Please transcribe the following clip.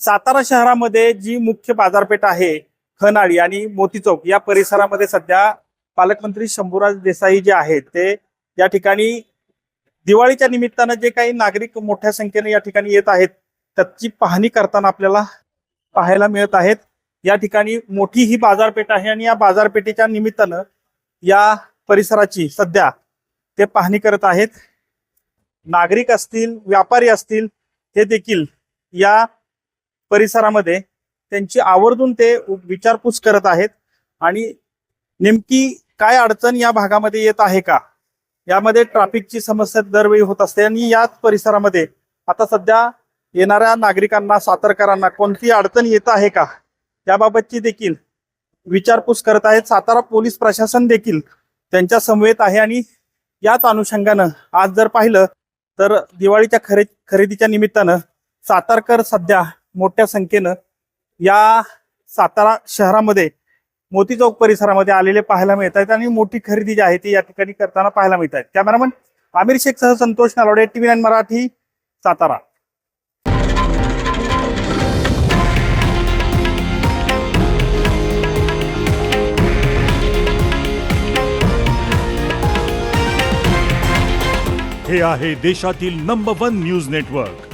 सातारा शहरामध्ये जी मुख्य बाजारपेठ आहे खनाळी आणि मोती चौक या परिसरामध्ये सध्या पालकमंत्री शंभूराज देसाई जे आहेत ते या ठिकाणी दिवाळीच्या निमित्तानं जे काही नागरिक मोठ्या संख्येने या ठिकाणी येत आहेत त्याची पाहणी करताना आपल्याला पाहायला मिळत आहेत. या ठिकाणी मोठी ही बाजारपेठ आहे आणि या बाजारपेठेच्या निमित्तानं या परिसराची सध्या ते पाहणी करत आहेत. नागरिक असतील व्यापारी असतील हे देखील या परिसरामध्ये त्यांची आवर्जून ते विचारपूस करत आहेत. आणि नेमकी काय अडचण या भागामध्ये येत आहे का? यामध्ये ट्रॅफिकची समस्या दरवेळी होत असते आणि याच परिसरामध्ये आता सध्या येणाऱ्या नागरिकांना सातारकरांना कोणती अडचण येत आहे का? याबाबतची देखील विचारपूस करत आहेत. सातारा पोलीस प्रशासन देखील त्यांच्या समवेत आहे आणि याच अनुषंगानं आज जर पाहिलं तर दिवाळीच्या खरे खरेदीच्या निमित्तानं सातारकर सध्या मोठ्या संख्येनं या सातारा शहरामध्ये मोती चौक परिसरामध्ये आलेले पाहायला मिळत आहेत आणि मोठी खरेदी जी आहे ती या ठिकाणी करताना पाहायला मिळत आहेत. कॅमेरामन आमिर शेख सह संतोष नालोडे टीव्ही नाईन मराठी सातारा. हे आहे देशातील नंबर वन न्यूज नेटवर्क